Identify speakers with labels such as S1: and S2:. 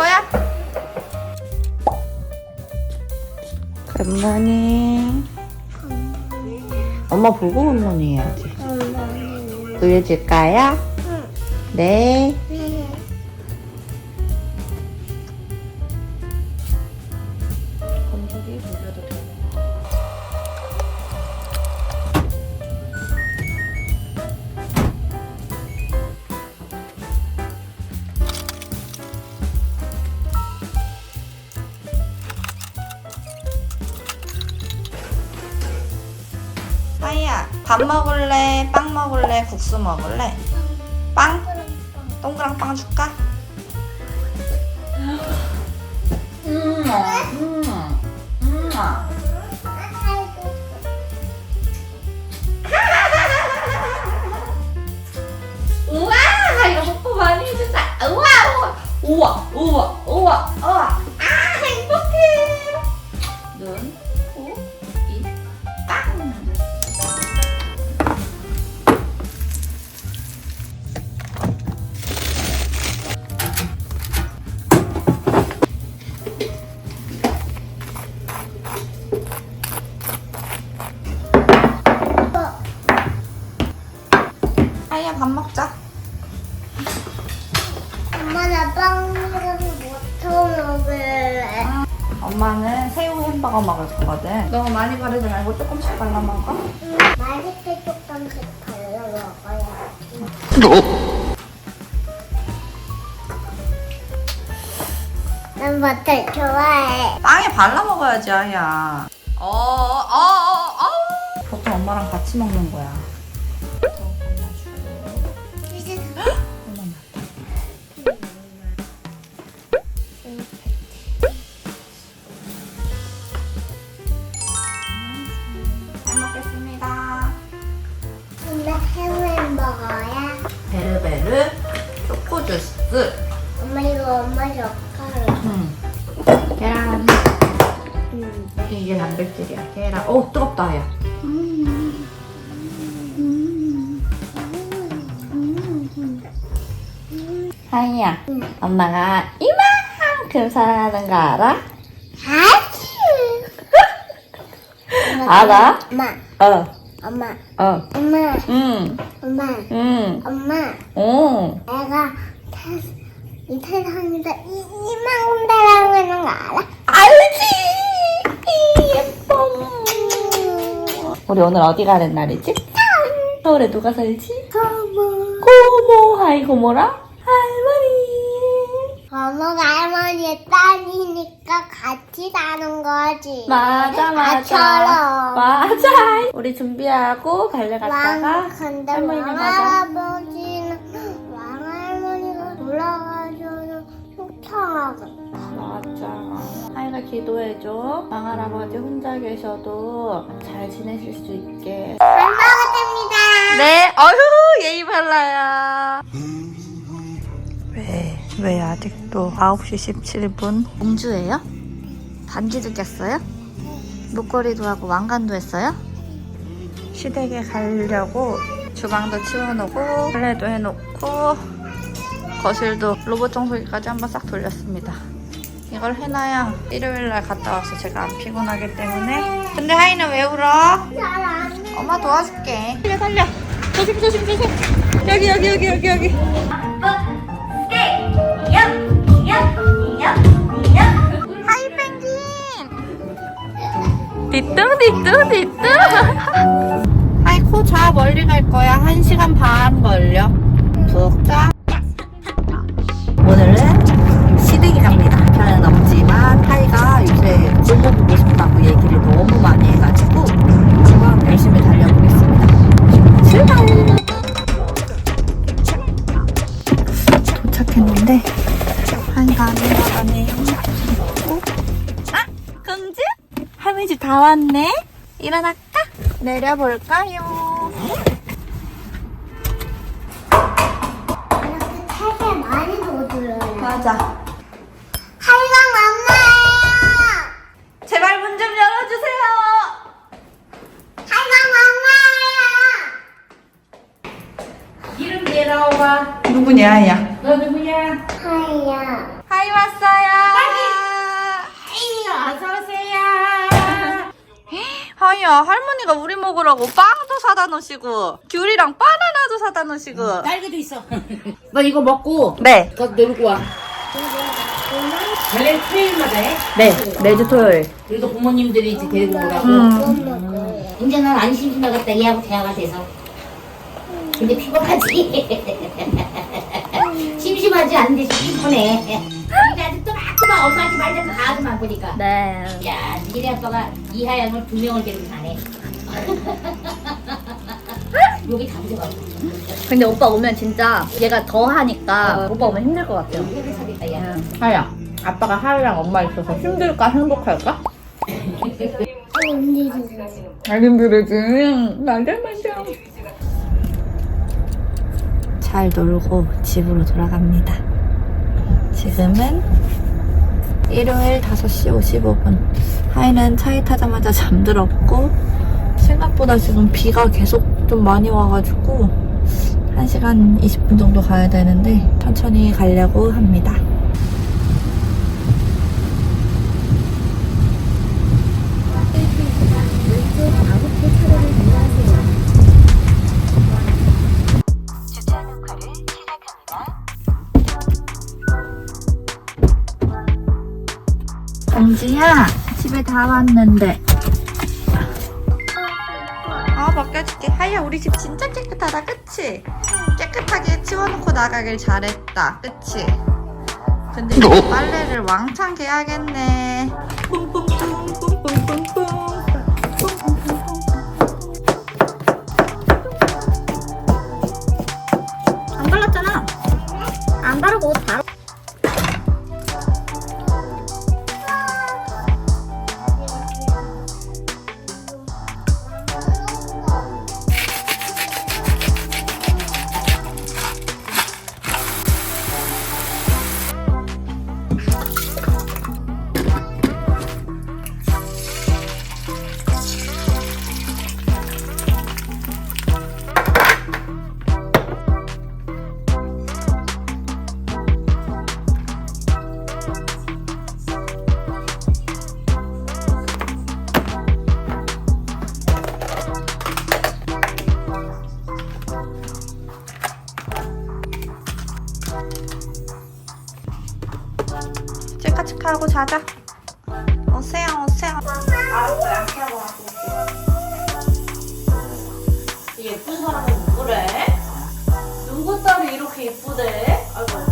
S1: 거야? 굿모닝. 엄마 보고 굿모닝 해야지. 우유 줄까요? 네. 밥 먹을래? 빵 먹을래? 국수 먹을래? 빵? 동그랑 빵 줄까? 음. 우와, 이거 뽀뽀 많이 해준다. 우와, 우와, 우와, 우와, 우와. 아, 행
S2: 엄마 나 빵이랑 못터 먹을래.
S1: 엄마는 새우 햄버거 먹을 거거든. 너무 많이 바르지 말고 조금씩 발라 먹어.
S2: 응, 맛있게 조금씩 발라 먹어야지. 난 버터 좋아해.
S1: 빵에 발라 먹어야지 아야. 어, 어, 어, 어. 보통 엄마랑 같이 먹는 거야. 잘 먹겠습니다.
S2: 근데 해물 먹어야.
S1: 베르베르 초코 주스.
S2: 엄마 이거 엄마 젓가락.
S1: 응. 계란.
S2: 응.
S1: 이게 단백질이야. 계란. 어 뜨겁다 야. 하이야. 엄마가 이 만큼 사랑하는 거 알아?
S2: 아치.
S1: 알아?
S2: 엄마,
S1: 어.
S2: 엄마,
S1: 어.
S2: 엄마,
S1: 응.
S2: 엄마,
S1: 응.
S2: 엄마.
S1: 오.
S2: 내가 태, 이 세상에서 이, 이만큼 사랑하는 거 알아?
S1: 알지. 이, 예뻐. 우리 오늘 어디 가는 날이지? 서울에 누가 살지?
S2: 고모.
S1: 고모. 하이 고모랑
S2: 고모가 할머니의 딸이니까 같이 사는 거지.
S1: 맞아 맞아.
S2: 나처럼.
S1: 맞아. 우리 준비하고 갈래 갔다가
S2: 왕, 근데
S1: 할머니네 가자.
S2: 왕할아버지는 왕할머니가 돌아가셔서 속상하고.
S1: 맞아. 하이가 기도해줘. 왕할아버지 혼자 계셔도 잘 지내실 수 있게.
S2: 잘 먹었습니다.
S1: 네, 어휴, 예의 발라야. 왜, 왜 아직도 9시 17분? 공주예요? 반지도 꼈어요? 목걸이도 하고 왕관도 했어요? 시댁에 가려고 주방도 치워놓고 빨래도 해놓고 거실도 로봇 청소기까지 한번 싹 돌렸습니다. 이걸 해놔야 일요일날 갔다 와서 제가 안 피곤하기 때문에 근데 하이는 왜 울어? 엄마 도와줄게. 살려 살려. 조심 조심 조심. 여기 여기 여기 여기 여기. 하이 펭귄. 뒤뚱 뒤뚱 뒤뚱. 하이 코자 멀리 갈 거야. 한 시간 반 걸려. 푹 자. 오늘은 시댁이 갑니다. 편은 없지만 하이가 요새 고모 보고 싶다고 얘기를 너무 많이 해가지고 지금 열심히 달려보겠습니다. 출발! 도착했는데 가? 아! 공주? 할머니 집 다 왔네? 일어날까? 내려볼까요?
S2: 이렇게 되게 많이 도둑어요.
S1: 맞아.
S2: 할강 엄마예요.
S1: 제발 문 좀 열어주세요.
S2: 할강 엄마예요.
S1: 이름 내려와. 누구냐, 야? 너 누구냐?
S2: 하이야.
S1: 하이 하이 왔어요.
S3: 어서 오세요.
S1: 하이야 할머니가 우리 먹으라고 빵도 사다 놓으시고 귤이랑 바나나도 사다 놓으시고.
S3: 딸기도 있어. 너 이거 먹고
S1: 네.
S3: 거 놀고 와. 원래 토요일마다 해?
S1: 네. 매주 토요일.
S3: 그래도 부모님들이 이제 데리고 오라고.
S1: 음.
S3: 이제 난 안 심심하겠다. 얘하고 대화가 돼서. 근데 피곤하지. 심심하지 않은데 피곤해. 엄마한테 말 듣고 가지만 보니까.
S1: 네.
S3: 야, 니네 아빠가 이하양을 두 명을 데리고 가네. 여기 다 들어가고.
S1: 근데 오빠 오면 진짜 얘가 더 하니까 오빠 오면 힘들 것 같아요.
S3: 여기 사겠다, 야.
S1: 하야. 아빠가 하루랑 엄마 있어서 힘들까 행복할까? 잘 힘들지. 맞아 맞아. 잘 놀고 집으로 돌아갑니다. 지금은 일요일 5시 55분. 하이는 차에 타자마자 잠들었고 생각보다 지금 비가 계속 좀 많이 와가지고 1시간 20분 정도 가야 되는데 천천히 가려고 합니다. 공주야 집에 다 왔는데 아 맡겨줄게 하야 우리 집 진짜 깨끗하다 그치? 깨끗하게 치워놓고 나가길 잘했다 그치? 근데 이제 빨래를 왕창 개야겠네 뿡뿡 하고 자자. 오세요, 오세요.
S3: 예쁜 사람은 그래? 누구 딸이 이렇게 예쁘대? 아이고,